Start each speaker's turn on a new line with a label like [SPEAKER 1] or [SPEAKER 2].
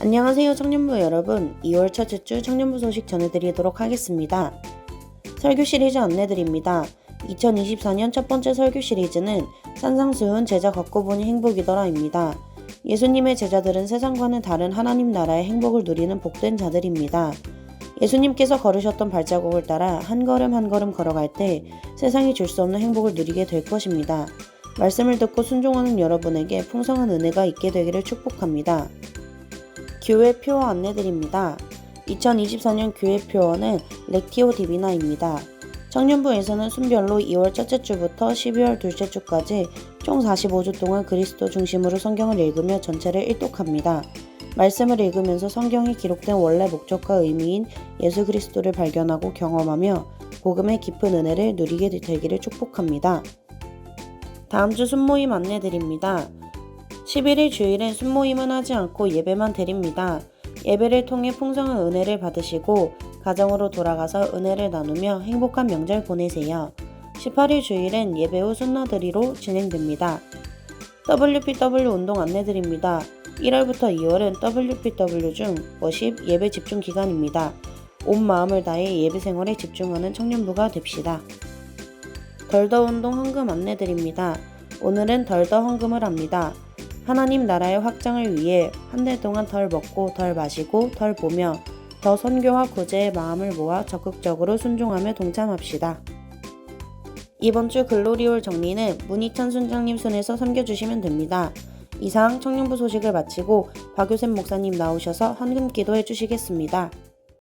[SPEAKER 1] 안녕하세요 청년부 여러분 2월 첫째 주 청년부 소식 전해드리도록 하겠습니다. 설교 시리즈 안내드립니다. 2024년 첫 번째 설교 시리즈는 산상수훈 제자 걷고 보니 행복이더라입니다. 예수님의 제자들은 세상과는 다른 하나님 나라의 행복을 누리는 복된 자들입니다. 예수님께서 걸으셨던 발자국을 따라 한 걸음 한 걸음 걸어갈 때 세상이 줄 수 없는 행복을 누리게 될 것입니다. 말씀을 듣고 순종하는 여러분에게 풍성한 은혜가 있게 되기를 축복합니다. 교회 표어 안내드립니다. 2024년 교회 표어는 렉티오 디비나입니다. 청년부에서는 순별로 2월 첫째 주부터 12월 둘째 주까지 총 45주 동안 그리스도 중심으로 성경을 읽으며 전체를 일독합니다. 말씀을 읽으면서 성경에 기록된 원래 목적과 의미인 예수 그리스도를 발견하고 경험하며 복음의 깊은 은혜를 누리게 되기를 축복합니다. 다음 주 순모임 안내드립니다. 11일 주일엔 순모임은 하지 않고 예배만 드립니다. 예배를 통해 풍성한 은혜를 받으시고 가정으로 돌아가서 은혜를 나누며 행복한 명절 보내세요. 18일 주일엔 예배 후 순나들이로 진행됩니다. WPW 운동 안내드립니다. 1월부터 2월은 WPW 중 워십 예배 집중 기간입니다. 온 마음을 다해 예배 생활에 집중하는 청년부가 됩시다. 덜더 운동 헌금 안내드립니다. 오늘은 덜더 헌금을 합니다. 하나님 나라의 확장을 위해 한달 동안 덜 먹고 덜 마시고 덜 보며 더 선교와 구제의 마음을 모아 적극적으로 순종하며 동참합시다. 이번 주 글로리올 정리는 문희찬 순장님 손에서 섬겨주시면 됩니다. 이상 청년부 소식을 마치고 박효샘 목사님 나오셔서 헌금 기도해 주시겠습니다.